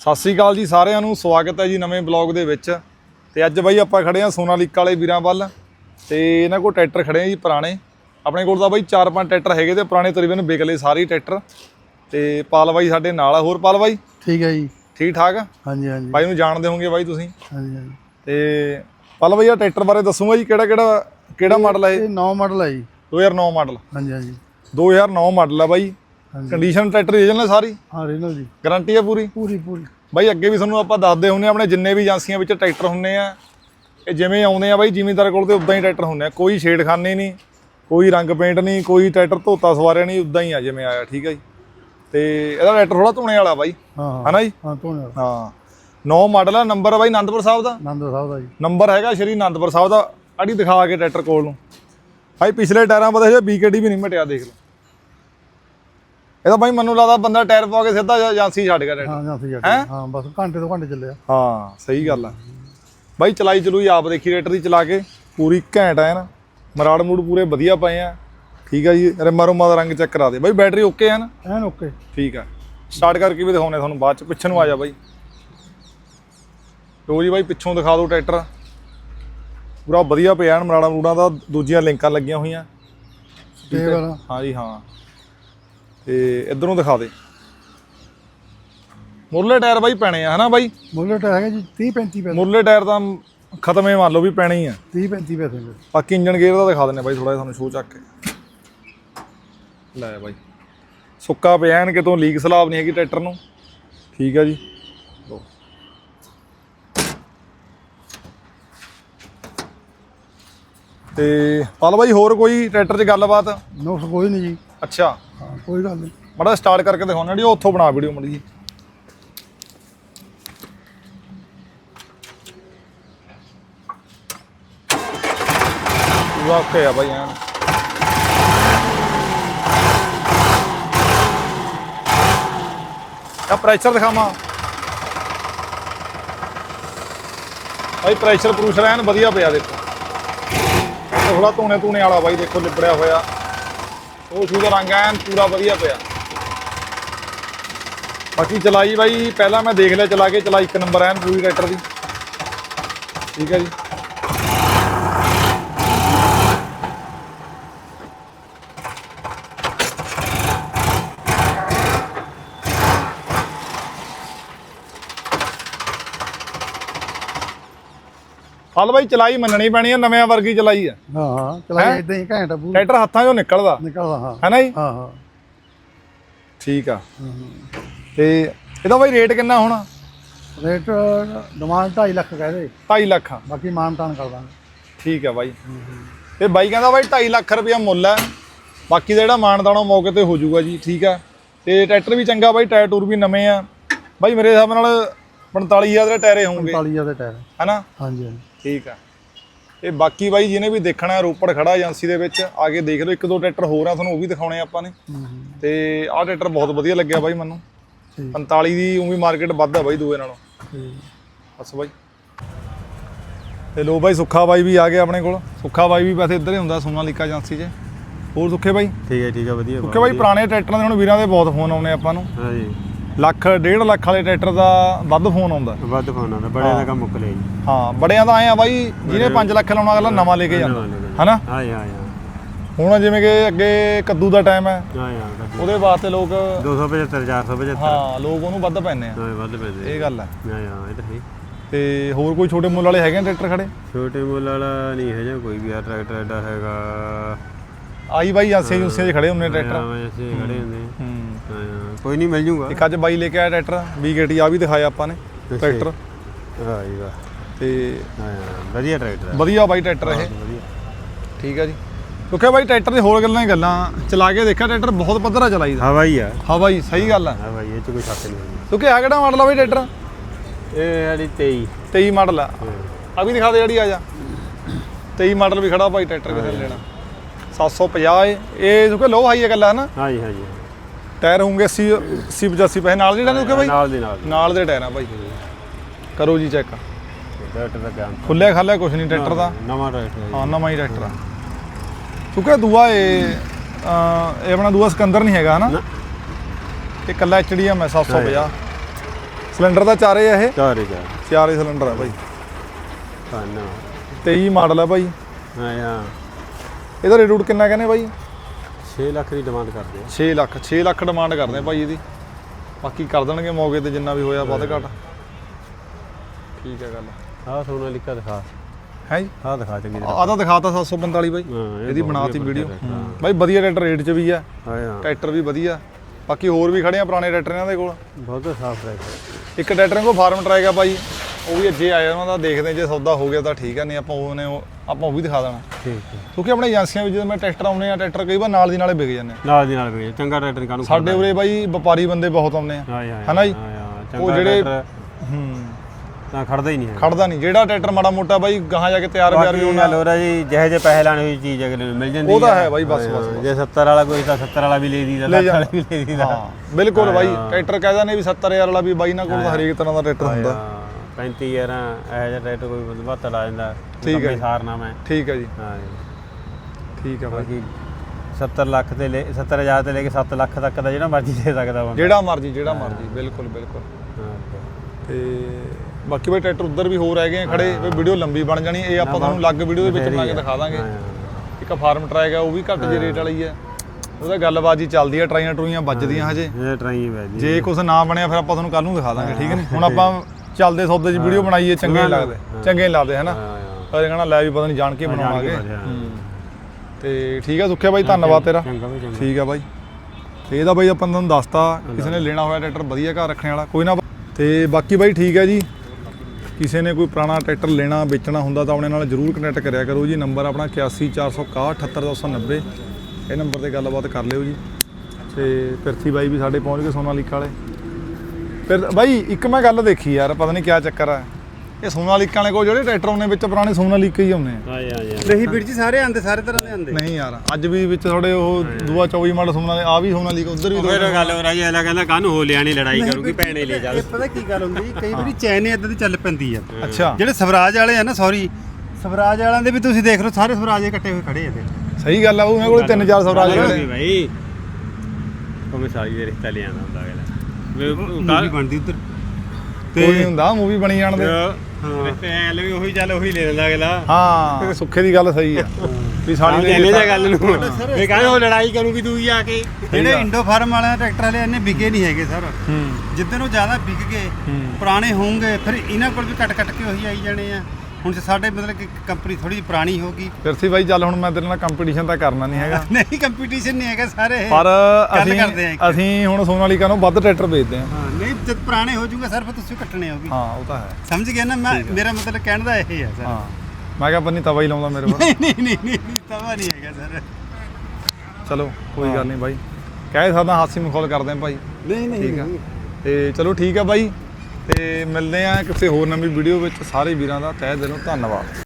ਸਤਿ ਸ੍ਰੀ ਅਕਾਲ ਜੀ ਸਾਰਿਆਂ ਨੂੰ ਸਵਾਗਤ ਹੈ ਜੀ ਨਵੇਂ ਬਲੌਗ ਦੇ ਵਿੱਚ। ਤੇ ਅੱਜ ਬਾਈ ਆਪਾਂ ਖੜੇ ਆ ਸੋਨਾਲੀਕਾ ਵਾਲੇ ਵੀਰਾਂ ਵੱਲ। ਤੇ ਇਹਨਾਂ ਕੋਲ ਟਰੈਕਟਰ ਖੜੇ ਆ ਜੀ ਪੁਰਾਣੇ। ਆਪਣੇ ਕੋਲ ਤਾਂ ਬਾਈ 4-5 ਟਰੈਕਟਰ ਹੈਗੇ ਤੇ ਪੁਰਾਣੇ ਤਕਰੀਬਨ ਵਿਕ ਲਏ ਸਾਰੇ ਟਰੈਕਟਰ। ਤੇ ਪਾਲ ਬਾਈ ਸਾਡੇ ਨਾਲ ਆ ਹੋਰ ਪਾਲ ਬਾਈ ਠੀਕ ਹੈ ਜੀ। ਠੀਕ ਠਾਕ? ਹਾਂਜੀ ਹਾਂਜੀ। ਬਾਈ ਨੂੰ ਜਾਣਦੇ ਹੋਵੋਗੇ ਬਾਈ ਤੁਸੀਂ? ਹਾਂਜੀ ਹਾਂਜੀ। ਤੇ ਪਾਲ ਬਾਈ ਆ ਟਰੈਕਟਰ ਬਾਰੇ ਦੱਸੂਗਾ ਜੀ ਕਿਹੜਾ ਕਿਹੜਾ ਕਿਹੜਾ ਮਾਡਲ ਹੈ ਇਹ? ਨੌ ਮਾਡਲ ਹੈ ਜੀ। 2009 ਮਾਡਲ ਹਾਂਜੀ ਹਾਂਜੀ। 2009 ਮਾਡਲ ਆ ਬਾਈ। ਕੰਡੀਸ਼ਨ ਟਰੈਕਟਰ ਰੀਜਨਲ ਸਾਰੀ? ਹਾਂ ਰੀਨਲ ਜੀ। ਗਾਰੰਟੀ ਆ ਪੂਰੀ? ਪੂਰੀ ਪੂਰੀ। ਬਾਈ ਅੱਗੇ ਵੀ ਤੁਹਾਨੂੰ ਆਪਾਂ ਦੱਸਦੇ ਹੁੰਨੇ ਆ ਆਪਣੇ ਜਿੰਨੇ ਵੀ ਏਜੰਸੀਆਂ ਵਿੱਚ ਟਰੈਕਟਰ ਹੁੰਨੇ ਆ ਇਹ ਜਿਵੇਂ ਆਉਂਦੇ ਆ ਬਾਈ ਜ਼ਿਮੀਂਦਾਰ ਕੋਲ ਤੇ ਉਦਾਂ ਹੀ ਟਰੈਕਟਰ ਹੁੰਨੇ ਆ। ਕੋਈ ਛੇੜਖਾਨੀ ਨਹੀਂ ਕੋਈ ਰੰਗ ਪੇਂਟ ਨਹੀਂ ਕੋਈ ਟਰੈਕਟਰ ਧੋਤਾ ਸਵਾਰਿਆ ਨਹੀਂ ਉਦਾਂ ਹੀ ਆ ਜਿਵੇਂ ਆਇਆ ਠੀਕ ਹੈ ਜੀ। ਤੇ ਇਹਦਾ ਟਰੈਕਟਰ ਥੋੜਾ ਧੋਣੇ ਵਾਲਾ ਬਾਈ ਹਾਂ ਹਾਂ। ਹਨਾ ਜੀ? ਹਾਂ ਧੋਣੇ ਵਾਲਾ। ਹਾਂ। 9 ਮਾਡਲ ਆ ਨੰਬਰ ਆ ਬਾਈ ਆਨੰਦਪੁਰ ਸਾਹਿਬ ਦਾ? ਆਨੰਦ ਸਾਹਿਬ ਦਾ ਜੀ। ਨੰਬਰ ਹੈਗਾ ਸ਼੍ਰੀ ਆਨੰਦਪੁਰ ਸਾਹਿਬ ਦਾ। ਆੜੀ ਦਿਖਾ ਕੇ ਟਰੈਕਟਰ ਕੋਲ ਨੂੰ। ਭਾਈ ਪਿਛਲੇ ਟਾਇਰਾਂ ਪਤਾ ਜੇ ਬੀਕੇਡੀ ਵੀ ਨਹੀਂ ਮਟਿਆ ਦੇਖ ਲਓ। ਇਹਦਾ ਬਾਈ ਮੈਨੂੰ ਲੱਗਦਾ ਬੰਦਾ ਟਾਇਰ ਪਾ ਕੇ ਸਿੱਧਾ ਜਾਂ- ਏਜੰਸੀ ਛੱਡ ਗਿਆ ਟਰੈਕਟਰ ਹਾਂ ਜਾਂ ਸੀ ਹਾਂ? ਬਸ ਘੰਟੇ ਤੋਂ ਘੰਟੇ ਚੱਲਿਆ। ਹਾਂ ਸਹੀ ਗੱਲ ਆ। ਬਾਈ ਚਲਾਈ ਚਲੂਈ ਆਪ ਦੇਖੀ ਰੇਟਰ ਦੀ ਚਲਾ ਕੇ। ਪੂਰੀ ਘੈਂਟ ਆ ਨਾ। ਮਰਾੜ ਮੂੜ ਪੂਰੇ ਵਧੀਆ ਪਏ ਆ। ਠੀਕ ਆ ਜੀ ਰਿਮਾ ਰੁਮਾ ਦਾ ਰੰਗ ਚੈੱਕ ਕਰਾ ਦੇ। ਬਾਈ ਬੈਟਰੀ ਓਕੇ ਆ ਨਾ? ਐਨ ਓਕੇ ਠੀਕ ਆ। ਸਟਾਰਟ ਕਰਕੇ ਵੀ ਦਿਖਾਉਣੇ ਤੁਹਾਨੂੰ ਬਾਅਦ ਚ। ਪਿੱਛੇ ਨੂੰ ਆ ਜਾ ਬਾਈ। ਲੋ ਜੀ ਬਾਈ ਪਿੱਛੋਂ ਦਿਖਾ ਦਿਓ ਟਰੈਕਟਰ। ਪੂਰਾ ਵਧੀਆ ਪਿਆ ਐਨ ਮਰਾੜਾ ਮਰੂੜਾਂ ਦਾ। ਦੂਜੀਆਂ ਲਿੰਕਾਂ ਲੱਗੀਆਂ ਹੋਈਆਂ। ਤੇ ਵਾਲਾ ਹਾਂ ਜੀ ਹਾਂ। ਤੇ ਇਧਰੋਂ ਦਿਖਾ ਦੇ। ਮੁਰਲੇ ਟਾਇਰ ਬਾਈ ਪੈਣੇ ਆ ਹਨਾ ਬਾਈ? ਬੁਲਟ ਹੈਗਾ ਜੀ 30 35 ਪੈਸੇ। ਮੁਰਲੇ ਟਾਇਰ ਤਾਂ ਖਤਮ ਹੀ ਮੰਨ ਲਓ ਵੀ ਪੈਣੇ ਹੀ ਆ। 30 35 ਪੈਸੇ ਦੇ। ਬਾਕੀ ਇੰਜਨ ਗੇਅਰ ਦਾ ਦਿਖਾ ਦਿੰਨੇ ਬਾਈ ਥੋੜਾ ਜਿਹਾ ਤੁਹਾਨੂੰ ਸ਼ੋਅ ਚੱਕ ਕੇ। ਲੈ ਬਾਈ। ਸੁੱਕਾ ਪਿਆ ਐਨ ਕਿਤੋਂ ਲੀਕ ਸਲਾਬ ਨਹੀਂ ਹੈਗੀ ਟਰੈਕਟਰ ਨੂੰ। ਠੀਕ ਆ ਜੀ। ਲਓ। ਤੇ ਪਾਲ ਬਾਈ ਹੋਰ ਕੋਈ ਟਰੈਕਟਰ 'ਚ ਗੱਲਬਾਤ? ਨੁਕਸ ਕੋਈ ਨਹੀਂ ਜੀ। ਅੱਛਾ। ਹਾਂ ਕੋਈ ਗੱਲ ਨਹੀਂ। ਮੜਾ ਸਟਾਰਟ ਕਰਕੇ ਦਿਖਾਉਣਾ ਜੀ ਉੱਥੋਂ ਬਣਾ ਵੀਡੀਓ ਮੜੀ ਜੀ ਓਕੇ ਆ ਬਾਈ ਐਨ। ਆ ਪ੍ਰੈਸ਼ਰ ਦਿਖਾਵਾਂ। ਭਾਈ ਪ੍ਰੈਸ਼ਰ ਪ੍ਰੂਸ਼ਰ ਐਨ ਵਧੀਆ ਪਿਆ ਦੇਖੋ। ਥੋੜਾ ਧੋਣੇ ਧੂਣੇ ਵਾਲਾ ਬਾਈ ਦੇਖੋ ਲਿਬੜਿਆ ਹੋਇਆ। ਉਹ ਸ਼ੂ ਦਾ ਰੰਗ ਐਨ ਪੂਰਾ ਵਧੀਆ ਪਿਆ। ਬਾਕੀ ਚਲਾਈ ਬਾਈ, ਪਹਿਲਾਂ ਮੈਂ ਦੇਖ ਲਿਆ ਚਲਾ ਕੇ ਚਲਾਈ ਇੱਕ ਨੰਬਰ ਐਨ ਪੂਰੀ ਟਰੈਕਟਰ ਦੀ। ਠੀਕ ਹੈ ਜੀ। ਹਲ ਬਾਈ ਚਲਾਈ ਮੰਨਣੀ ਪੈਣੀ ਆ ਨਵਿਆਂ ਵਰਗੀ ਚਲਾਈ ਆ। ਹਾਂ ਹਾਂ ਚਲਾਈ ਇਦਾਂ ਹੀ ਘੰਟਾ ਪੂਰਾ। ਟਰੈਕਟਰ ਹੱਥਾਂ 'ਚੋਂ ਨਿਕਲਦਾ। ਨਿਕਲਦਾ ਹਾਂ। ਹੈ ਨਾ ਜੀ? ਹਾਂ ਹਾਂ। ਠੀਕ ਆ। ਤੇ ਇਹਦਾ ਬਾਈ ਰੇਟ ਕਿੰਨਾ ਹੋਣਾ? ਰੇਟ ਡਿਮਾਂਡ 2.5 ਲੱਖ ਕਹਦੇ 2.5 ਲੱਖ ਆ। ਬਾਕੀ ਮਾਨ ਤਾਨ ਕਰ ਦਾਂਗੇ। ਠੀਕ ਹੈ ਬਾਈ ਤੇ ਬਾਈ ਕਹਿੰਦਾ ਬਾਈ 2.5 ਲੱਖ ਰੁਪਇਆ ਮੁੱਲ ਹੈ ਬਾਕੀ ਦਾ ਜਿਹੜਾ ਮਾਨਦਾਣਾ ਮੌਕੇ ਤੇ ਹੋ ਜਾਊਗਾ ਜੀ ਠੀਕ ਆ। ਤੇ ਟਰੈਕਟਰ ਵੀ ਚੰਗਾ ਬਾਈ ਟਾਇਰ ਟੂਰ ਵੀ ਨਵੇਂ ਆ। ਬਾਈ ਮੇਰੇ ਹਿਸਾਬ ਨਾਲ 45000 ਦੇ ਟਾਇਰੇ ਹੋਣਗੇ। 45 ਦੇ ਟਾਇਰ। ਹਨਾ ਹਾਂਜੀ ਹਾਂਜੀ। ਠੀਕ ਆ। ਇਹ ਬਾਕੀ ਬਾਈ ਜਿਹਨੇ ਵੀ ਦੇਖਣਾ ਹੈ, ਰੋਪੜ ਖੜਾ ਏਜੰਸੀ ਦੇ ਵਿੱਚ ਆ ਕੇ ਦੇਖ ਲਓ ਇੱਕ ਦੋ ਟਰੈਕਟਰ ਹੋਰ ਆ ਤੁਹਾਨੂੰ ਉਹ ਵੀ ਦਿਖਾਉਣੇ ਆ ਆਪਾਂ ਨੇ। ਤੇ ਆਹ ਟਰੈਕਟਰ ਬਹੁਤ ਵਧੀਆ ਲੱਗਿਆ ਬਾਈ ਮੈਨੂੰ। ਠੀਕ। 45 ਦੀ ਉਂ ਵੀ ਮਾਰਕੀਟ ਵੱਧ ਆ ਬਾਈ ਦੂਏ ਨਾਲੋਂ। ਬਸ ਬਾਈ। ਤੇ ਲੋ ਬਾਈ ਸੁੱਖਾ ਬਾਈ ਵੀ ਆ ਗਿਆ ਆਪਣੇ ਕੋਲ। ਸੁੱਖਾ ਬਾਈ ਵੀ ਵੈਸੇ ਇੱਧਰ ਹੀ ਹੁੰਦਾ ਸੋਨਾਲੀਕਾ ਏਜੰਸੀ 'ਚ। ਹੋਰ ਸੁੱਖੇ ਬਾਈ? ਠੀਕ ਹੈ ਠੀਕ ਹੈ ਵਧੀਆ ਸੁੱਖੇ ਬਾਈ ਪੁਰਾਣੇ ਟਰੈਕਟਰਾਂ ਦੇ ਹੁਣ ਵੀਰਾਂ ਦੇ ਬਹੁਤ ਫੋਨ ਆਉਣੇ ਆਪਾਂ ਨੂੰ। ਹਾਂ ਜੀ ਲੱਖ ਡੇਢ ਲੱਖ ਵਾਲੇ ਟਰੈਕਟਰ ਦਾ ਵੱਧ ਫੋਨ ਆਉਂਦਾ। ਵੱਧ ਫੋਨ ਆਉਂਦਾ ਬੜੇ ਦਾ ਕੰਮ ਮੁੱਕ ਲਿਆ ਜੀ। ਹਾਂ ਬੜਿਆਂ ਦਾ ਆਏ ਆ ਬਾਈ ਜਿਹਨੇ 5 ਲੱਖ ਲਾਉਣਾ ਅਗਲਾ ਨਵਾਂ ਲੈ ਕੇ ਜਾਂਦਾ। ਹਨਾ? ਹਾਂ ਹਾਂ ਹਾਂ। ਹੁਣ ਜਿਵੇਂ ਕਿ ਅੱਗੇ ਕੱਦੂ ਦਾ ਟਾਈਮ ਹੈ ਹਾਂ ਹਾਂ। ਉਹਦੇ ਵਾਸਤੇ ਲੋਕ 275 475 ਹਾਂ ਲੋਕ ਉਹਨੂੰ ਵੱਧ ਪੈਂਦੇ ਆ। ਹਾਂ ਵੱਧ ਪੈਂਦੇ ਇਹ ਗੱਲ ਹੈ ਹਾਂ ਹਾਂ ਇਹ ਤਾਂ ਹੈ। ਤੇ ਹੋਰ ਕੋਈ ਛੋਟੇ ਮੁੱਲ ਵਾਲੇ ਹੈਗੇ ਟਰੈਕਟਰ ਖੜੇ? ਛੋਟੇ ਮੁੱਲ ਵਾਲਾ ਨਹੀਂ ਹੈ ਜਾਂ ਕੋਈ ਵੀ ਆ ਟਰੈਕਟਰ ਐਡਾ ਹੈਗਾ। ਆਈ ਬਾਈ ਆਸੇ ਜੁਸੇ ਖੜੇ ਹੁੰਨੇ ਟਰੈਕਟਰ। ਐਸੇ ਖੜੇ ਹੁੰਦੇ ਹੂੰ। ਹਾਂ ਕੋਈ ਨਹੀਂ ਮਿਲ ਜੂਗਾ। ਇੱਕ ਅੱਜ ਬਾਈ ਲੈ ਕੇ ਆਇਆ ਟਰੈਕਟਰ ਵੀਕੇਟੀ ਆ ਵੀ ਦਿਖਾਇਆ ਆਪਾਂ ਨੇ ਟਰੈਕਟਰ। ਹਾਂ ਜੀ ਵਾਹ। ਤੇ ਹਾਂ ਜੀ, ਹਾਂ, ਵਧੀਆ ਟਰੈਕਟਰ ਹੈ ਵਧੀਆ ਬਾਈ ਟਰੈਕਟਰ ਇਹ। ਵਧੀਆ। ਠੀਕ ਆ ਜੀ। ਕਿਉਂਕਿ ਬਾਈ ਟਰੈਕਟਰ ਦੀ ਹੋਰ ਗੱਲਾਂ ਹੀ ਗੱਲਾਂ। ਚਲਾ ਕੇ ਦੇਖਿਆ ਟਰੈਕਟਰ ਬਹੁਤ ਪੱਧਰਾ ਚਲਾਈਦਾ ਹਵਾ ਹੀ ਆ। ਹਾਂ ਬਾਈ ਸਹੀ ਗੱਲ ਆ। ਹਾਂ ਭਾਈ ਇਹ ਚ ਕੋਈ ਸ਼ੱਕ ਨਹੀਂ ਕਿਉਂਕਿ ਆ ਕਿਹੜਾ ਮਾਡਲ ਆ ਬਾਈ ਟਰੈਕਟਰ? ਇਹ ਵਾਲੀ 23 23 ਮਾਡਲ ਆ। ਆ ਵੀ ਦਿਖਾ ਦੇ ਜਿਹੜੀ ਆ ਜਾ। 23 ਮਾਡਲ ਵੀ ਖੜਾ ਭਾਈ ਟਰੈਕਟਰ ਕਿਸੇ ਨੇ ਲੈਣਾ। 750 ਏ ਇਹ ਕਿਉਂਕਿ ਲੋ ਹਾਈ ਹੈ ਗੱਲਾਂ ਨਾ ਹਾਂ ਜੀ ਹਾਂ ਜੀ ਟਾਇਰ ਹੋਣਗੇ 80 80 85 ਪੈਸੇ। ਨਾਲ ਜਿਹੜੇ ਨੇ ਕਿਉਂਕਿ ਬਾਈ? ਨਾਲ ਦੇ ਨਾਲ ਨਾਲ ਦੇ ਟਾਇਰ ਆ ਭਾਈ ਕਰੋ ਜੀ ਚੈੱਕ ਟਰੈਕਟਰ ਦਾ ਕੰਮ। ਖੁੱਲਿਆ ਖਾਲਿਆ ਕੁਝ ਨਹੀਂ ਟਰੈਕਟਰ ਦਾ। ਨਵਾਂ ਟਰੈਕਟਰ ਹੈ ਹਾਂ ਨਵਾਂ ਹੀ ਟਰੈਕਟਰ ਆ। ਕਿਉਂਕਿ ਦੂਆ ਇਹ ਇਹ ਆਪਣਾ ਦੂਆ ਸਿਕੰਦਰ ਨਹੀਂ ਹੈਗਾ ਹਨਾ। ਇਹ ਕੱਲਾ ਐਚਡੀਐਮ ਹੈ 750 ਸਿਲੰਡਰ ਦਾ ਚਾਰੇ ਆ ਇਹ। ਚਾਰੇ ਚਾਰ। ਚਾਰੇ ਸਿਲੰਡਰ ਆ ਬਾਈ। ਖਾਨਾ 23 ਮਾਡਲ ਆ ਬਾਈ। ਹਾਂ ਹਾਂ। ਇਹਦਾ ਰੇਟ ਰੂਟ ਕਿੰਨਾ ਕਹਿੰਦੇ ਬਾਈ? 6 ਲੱਖ ਦੀ ਡਿਮਾਂਡ ਕਰਦੇ ਆ। 6 ਲੱਖ 6 ਲੱਖ ਡਿਮਾਂਡ ਕਰਦੇ ਆ ਭਾਈ ਇਹਦੀ। ਬਾਕੀ ਕਰ ਦੇਣਗੇ ਮੌਕੇ ਤੇ ਜਿੰਨਾ ਵੀ ਹੋਇਆ ਵੱਧ ਘੱਟ। ਠੀਕ ਹੈ ਗੱਲ। ਆਹ ਸੋਨਾ ਲਿਖਾ ਦਿਖਾ। ਹੈ ਜੀ? ਆਹ ਦਿਖਾ ਚੰਗੀ ਤਰ੍ਹਾਂ। ਆਹ ਤਾਂ ਦਿਖਾਤਾ 745 ਬਾਈ। ਇਹਦੀ ਬਣਾਤੀ ਵੀਡੀਓ ਟਰੈਕਟਰ ਆ। ਬਾਈ ਵਧੀਆ ਟਰੈਕਟਰ ਰੇਟ 'ਚ ਵੀ ਆ। ਟਰੈਕਟਰ ਵੀ ਵਧੀਆ। ਬਾਕੀ ਹੋਰ ਵੀ ਖੜੇ ਆ ਪੁਰਾਣੇ ਟਰੈਕਟਰ ਇਹਨਾਂ ਦੇ ਕੋਲ। ਬਹੁਤ ਸਾਫ਼ ਟਰੈਕਟਰ ਇੱਕ ਟਰੈਕਟਰ ਕੋ ਫਾਰਮ ਟਰੈਕ ਆ ਬਾਈ। ਉਹ ਵੀ ਅੱਜੇ ਆਇਆ ਉਹਨਾਂ ਦਾ ਦੇਖਦੇ ਜੇ ਸੌਦਾ ਹੋ ਗਿਆ ਤਾਂ ਠੀਕ ਆ ਨਹੀਂ ਆਪਾਂ ਉਹਨੇ ਉਹ ਆਪਾਂ ਉਹ ਵੀ ਦਿਖਾ ਦੇਣਾ। ਠੀਕ ਹੈ। ਕਿਉਂਕਿ ਆਪਣੇ ਏਜੰਸੀਆਂ ਵਿੱਚ ਜਦੋਂ ਮੈਂ ਟਰੈਕਟਰ ਆਉਨੇ ਆ ਟਰੈਕਟਰ ਕਈ ਵਾਰ ਨਾਲ ਦੀ ਨਾਲੇ ਵਿਕ ਜਾਂਦੇ ਆ। ਨਾਲ ਦੀ ਨਾਲ ਵੀ ਚੰਗਾ ਟਰੈਕਟਰ ਕਾਨੂੰ ਸਾਡੇ ਉਰੇ ਬਾਈ ਵਪਾਰੀ ਬੰਦੇ ਬਹੁਤ ਆਉਂਦੇ ਆ। ਹਾਂ ਹਾਂ ਹਨਾ ਜੀ? ਉਹ ਜਿਹੜੇ- ਹੂੰ। ਤਾਂ ਖੜਦਾ ਹੀ ਨਹੀਂ ਖੜਦਾ ਨਹੀਂ। ਜਿਹੜਾ ਟਰੈਕਟਰ ਮਾੜਾ ਮੋਟਾ ਬਾਈ ਗਾਹਾਂ ਜਾ ਕੇ ਤਿਆਰ ਬਿਆਰ ਵੀ ਹੋਣਾ ਰਿਹਾ ਜੀ ਜਿਹੇ ਜੇ ਪੈਸੇ ਲਾਣੇ ਹੋਈ ਚੀਜ਼ ਅਗਲੇ ਨੂੰ ਮਿਲ ਜਾਂਦੀ ਉਹ ਤਾਂ। ਹੈ ਬਾਈ, ਬਸ, ਬਸ, ਜੇ 70 ਵਾਲਾ ਕੋਈ ਤਾਂ 70 ਵਾਲਾ ਵੀ ਲੈ ਦੀਦਾ ਲੱਖ ਵਾਲਾ। ਵੀ ਲੈ ਦੀਦਾ। ਹਾਂ ਬਿਲਕੁਲ ਬਾਈ ਟਰੈਕਟਰ ਕਹਿੰਦਾ ਨੇ ਵੀ 70000 ਵਾਲਾ ਵੀ ਬਾਈ ਨਾਲ ਕੋਲ ਹਰੇਕ ਤਰ੍ਹਾਂ ਦਾ ਟਰੈਕਟਰ ਹੁੰਦਾ। 35 11 ਇਹ ਜਿਹਾ ਟਰੈਕਟਰ ਕੋਈ ਬਹੁਤ ਲਾ ਜਾਂਦਾ ਠੀਕ ਹੈ ਕੰਮੇ ਜੀ। ਸਾਰਨਾ ਮੈਂ ਠੀਕ ਹੈ ਜੀ। ਹਾਂ ਜੀ। ਠੀਕ ਹੈ ਬਾਈ। ਬਾਕੀ 70 ਲੱਖ ਤੇ ਲੈ 70000 ਤੇ ਲੈ ਕੇ 7 ਲੱਖ ਤੱਕ ਦਾ ਜਿਹੜਾ ਮਰਜ਼ੀ ਦੇ ਸਕਦਾ ਬੰਦਾ। ਜਿਹੜਾ ਮਰਜ਼ੀ ਜਿਹੜਾ ਮਰਜ਼ੀ ਬਿਲਕੁਲ ਬਿਲਕੁਲ। ਹਾਂ। ਤੇ ਬਾਕੀ ਬਾਈ ਟਰੈਕਟਰ ਉੱਧਰ ਵੀ ਹੋਰ ਹੈਗੇ ਆ ਖੜੇ ਵੀ ਵੀਡੀਓ ਲੰਬੀ ਬਣ ਜਾਣੀ ਇਹ ਆਪਾਂ ਤੁਹਾਨੂੰ ਅਲੱਗ ਵੀਡੀਓ ਦੇ ਵਿੱਚ ਬਣਾ ਕੇ ਦਿਖਾ ਦਾਂਗੇ। ਹਾਂ। ਇੱਕ ਫਾਰਮ ਟਰੈਕ ਆ ਉਹ ਵੀ ਘੱਟ ਜੇ ਰੇਟ ਵਾਲੀ ਹੈ। ਉਹਦਾ ਗੱਲਬਾਜੀ ਚੱਲਦੀ ਆ ਟਰਾਈਆਂ ਟਰੂਈਆਂ ਵੱਜਦੀਆਂ ਹਜੇ। ਇਹ ਟਰਾਈ ਵੈਜੀ ਜੇ ਕੁਝ ਨਾ ਬਣਿਆ ਫਿਰ ਆਪਾਂ ਤੁਹਾਨੂੰ ਕੱਲ ਨੂੰ ਦਿਖਾ ਦਾਂਗੇ ਠੀਕ ਹੈ ਨੀ? ਹੁਣ ਆਪਾਂ ਚੱਲਦੇ ਸੌਦੇ 'ਚ ਵੀਡੀਓ ਬਣਾਈਏ ਚੰਗੇ ਨਹੀਂ ਲੱਗਦੇ। ਚੰਗੇ ਲੱਗਦੇ ਹਨਾ? ਹਾਂ ਹਾਂ। ਪਰ ਕਹਣਾ ਲੈ ਵੀ ਪਤਾ ਨਹੀਂ ਜਾਣ ਕੇ ਬਣਾਵਾਂਗੇ। ਹੂੰ। ਤੇ ਠੀਕ ਆ ਸੁੱਖਿਆ ਬਾਈ ਧੰਨਵਾਦ ਤੇਰਾ। ਠੀਕ ਆ ਬਾਈ। ਤੇ ਇਹਦਾ ਬਾਈ ਆਪਾਂ ਤੁਹਾਨੂੰ ਦੱਸਤਾ ਕਿਸੇ ਨੇ ਲੈਣਾ ਹੋਇਆ ਟਰੈਕਟਰ ਵਧੀਆ ਘਰ ਰੱਖਣ ਵਾਲਾ ਕੋਈ ਨਾ ਤੇ ਬਾਕੀ ਬਾਈ ਠੀਕ ਹੈ ਜੀ। ਕਿਸੇ ਨੇ ਕੋਈ ਪੁਰਾਣਾ ਟਰੈਕਟਰ ਲੈਣਾ ਵੇਚਣਾ ਹੁੰਦਾ ਤਾਂ ਆਪਣੇ ਨਾਲ ਜਰੂਰ ਕਨੈਕਟ ਕਰਿਆ ਕਰੋ ਜੀ। ਨੰਬਰ ਆਪਣਾ 8146178290 ਇਹ ਨੰਬਰ ਤੇ ਗੱਲਬਾਤ ਕਰ ਲਿਓ ਜੀ। ਤੇ ਪਿਰਥੀ ਬਾਈ ਵੀ ਸਾਡੇ ਪਹੁੰਚ ਗਏ ਸੋਨਾਲੀਕਾ ਵਾਲੇ। ਫਿਰ ਬਾਈ ਇੱਕ ਮੈਂ ਗੱਲ ਦੇਖੀ ਯਾਰ ਪਤਾ ਨਹੀਂ ਕਿਆ ਚੱਕਰ ਆ। ਇਹ ਸੋਨਾਲੀਕਾ ਵਾਲੇ ਕੋਲ ਜਿਹੜੇ ਟਰੈਕਟਰ ਆਉਂਦੇ ਵਿੱਚ ਪੁਰਾਣੇ ਸੋਨਾਲੀਕਾ ਹੀ ਆਉਂਦੇ ਆ। ਹਾਂ ਹਾਂ ਹਾਂ ਨਹੀਂ ਵੀਰ ਜੀ ਸਾਰੇ ਆਂਦੇ ਸਾਰੇ ਤਰ੍ਹਾਂ ਦੇ ਆਂਦੇ ਨਹੀਂ ਯਾਰ ਅੱਜ ਵੀ ਵਿੱਚ ਥੋੜੇ ਉਹ ਦੂਆ 24 ਮਾਡਲ ਸੋਨਾ ਆ ਵੀ ਸੋਨਾਲੀਕਾ ਉਧਰ ਵੀ ਫਿਰ ਗੱਲ ਹੋ ਰਹੀ ਹੈ ਅਲਾ ਕਹਿੰਦਾ ਕਾਹਨੂੰ ਹੋ ਲਿਆਣੀ ਲੜਾਈ ਕਰੂਗੀ ਭੈਣੇ ਲੈ ਜਾ ਇਹ ਪਤਾ ਕੀ ਗੱਲ ਹੁੰਦੀ ਜੀ, ਕਈ ਵਾਰੀ ਚੈਨੇ ਇਦਾਂ ਦੀ ਚੱਲ ਪੈਂਦੀ ਆ। ਅੱਛਾ। ਜਿਹੜੇ ਸਵਰਾਜ ਵਾਲੇ ਆ ਨਾ ਸੌਰੀ ਸਵਰਾਜ ਵਾਲਿਆਂ ਦੇ ਵੀ ਤੁਸੀਂ ਦੇਖ ਲਓ ਸਾਰੇ ਸਵਰਾਜ ਇਕੱਠੇ ਹੋਏ ਖੜੇ ਆ ਤੇ ਸਹੀ ਗੱਲ ਆ ਉਹ ਮੇਰੇ ਕੋਲ ਤਿੰਨ ਚਾਰ ਸਵਰਾਜ ਖੜੇ ਭਾਈ ਕੋਈ ਸਾਰੀ ਦੇ ਰਿਸ਼ਤਾ ਲੈ ਆਣਾ ਹੁੰਦਾ ਅਗਲਾ। ਮੂਵੀ ਬਣਦੀ ਉੱਧਰ। ਕੋਈ ਨਹੀਂ ਹੁੰਦਾ ਮੂਵੀ ਬਣੀ ਜਾਣ ਦੇ। ਰਿਸ਼ਤੇ ਐ ਲੈ ਵੀ ਉਹੀ ਚੱਲ ਉਹੀ ਲੈ ਲੈਂਦਾ ਅਗਲਾ। ਹਾਂ। ਸੁੱਖੇ ਦੀ ਗੱਲ ਸਹੀ ਆ। ਵੀ ਸਾਡੀ ਸਾਡੀ ਦੇ ਲੈ ਜਾ ਗੱਲ ਨੂੰ। ਇਹ ਕਹਿੰਦਾ ਉਹ ਲੜਾਈ ਕਰੂਗੀ ਤੂੰ ਹੀ ਆ ਕੇ। ਜਿਹੜੇ ਇੰਡੋ ਫਾਰਮ ਵਾਲਿਆਂ ਟਰੈਕਟਰ ਵਾਲੇ ਇੰਨੇ ਵਿਕੇ ਨਹੀਂ ਹੈਗੇ ਸਰ। ਹੂੰ। ਜਿੱਦਣ ਉਹ ਜ਼ਿਆਦਾ ਵਿਕ ਗਏ। ਪੁਰਾਣੇ ਹੋਣਗੇ ਫਿਰ ਇਹਨਾਂ ਕੋਲ ਵੀ ਕੱਟ ਕੱਟ ਕੇ ਉਹੀ ਆਈ ਜਾਣੇ ਆ। ਹੁਣ ਜੇ ਸਾਡੇ ਮਤਲਬ ਕਿ ਕੰਪਨੀ ਥੋੜੀ ਪੁਰਾਣੀ ਹੋਗੀ ਫਿਰਸੀ ਬਾਈ ਚੱਲ ਹੁਣ ਮੈਂ ਤੇਰੇ ਨਾਲ ਕੰਪੀਟੀਸ਼ਨ ਤਾਂ ਕਰਨਾ ਨਹੀਂ ਹੈਗਾ। ਨਹੀਂ ਕੰਪੀਟੀਸ਼ਨ ਨਹੀਂ ਹੈਗਾ ਸਾਰੇ। ਪਰ ਗੱਲ ਅਸੀਂ ਕਰਦੇ ਆ ਇੱਕ। ਅਸੀਂ ਹੁਣ ਸੋਨਾਲੀਕਾ ਨੂੰ ਵੱਧ ਟਰੈਕਟਰ ਵੇਚਦੇ ਹਾਂ। ਹਾਂ ਨਹੀਂ ਜਦ ਪੁਰਾਣੇ ਹੋ ਜਾਊਗਾ ਸਰ ਫਿਰ ਤੁਸੀਂ ਕੱਟਣੇ ਹੋਗੀ ਹਾਂ ਉਹ ਤਾਂ ਹੈ। ਸਮਝ ਗਿਆ ਨਾ ਮੈਂ ਮੇਰਾ ਮਤਲਬ ਕਹਿਣ ਦਾ ਇਹ ਹੈ ਸਰ। ਹਾਂ ਮੈਂ ਕਿਹਾ ਬੰਨੀ ਤਵਾ ਹੀ ਲਾਉਂਦਾ ਮੇਰੇ ਪਰ ਨਹੀਂ ਨਹੀਂ ਨਹੀਂ ਨਹੀਂ ਤਵਾ ਨਹੀਂ ਹੈਗਾ ਸਰ। ਚਲੋ ਕੋਈ ਗੱਲ ਨਹੀਂ ਬਾਈ। ਕਹਿ ਸਕਦਾ ਹਾਸੀ ਮਖੌਲ ਕਰਦੇ ਆ ਭਾਈ। ਨਹੀਂ ਨਹੀਂ ਠੀਕ ਆ। ਤੇ ਚਲੋ ਠੀਕ ਆ ਬਾਈ। ਤੇ ਮਿਲਦੇ ਆ ਕਿਸੇ ਹੋਰ ਨਵੀਂ ਵੀਡੀਓ ਵਿੱਚ। ਸਾਰੇ ਵੀਰਾਂ ਦਾ ਤਹਿ ਦਿਲੋਂ ਧੰਨਵਾਦ।